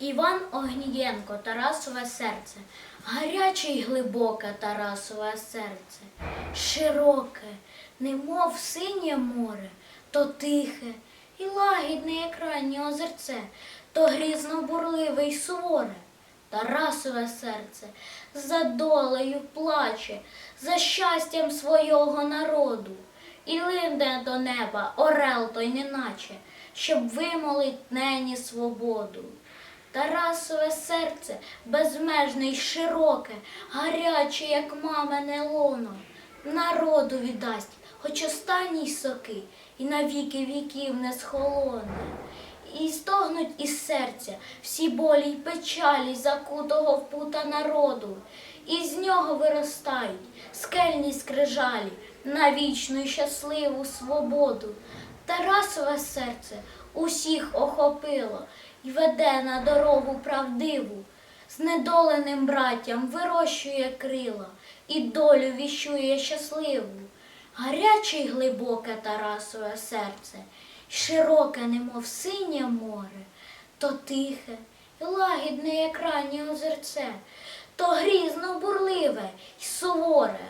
Іван Огнієнко, Тарасове серце, гаряче й глибоке Тарасове серце, широке, немов синє море, то тихе і лагідне, як раннє озерце, то грізно бурливе й суворе. Тарасове серце за долею плаче, за щастям свого народу. І лине до неба орел той неначе, щоб вимолить нені свободу. Тарасове серце безмежне й широке, гаряче, як мамине лоно, народу віддасть, хоч останній соки, і навіки віків не схолоне. І стогнуть із серця всі болі й печалі закутого в пута народу, і з нього виростають скельні скрижалі на вічну й щасливу свободу. Тарасове серце усіх охопило й веде на дорогу правдиву, знедоленим браттям вирощує крила і долю віщує щасливу. Гаряче й глибоке Тарасове серце, широке, немов синє море, то тихе і лагідне, як раннє озерце, то грізно бурливе й суворе.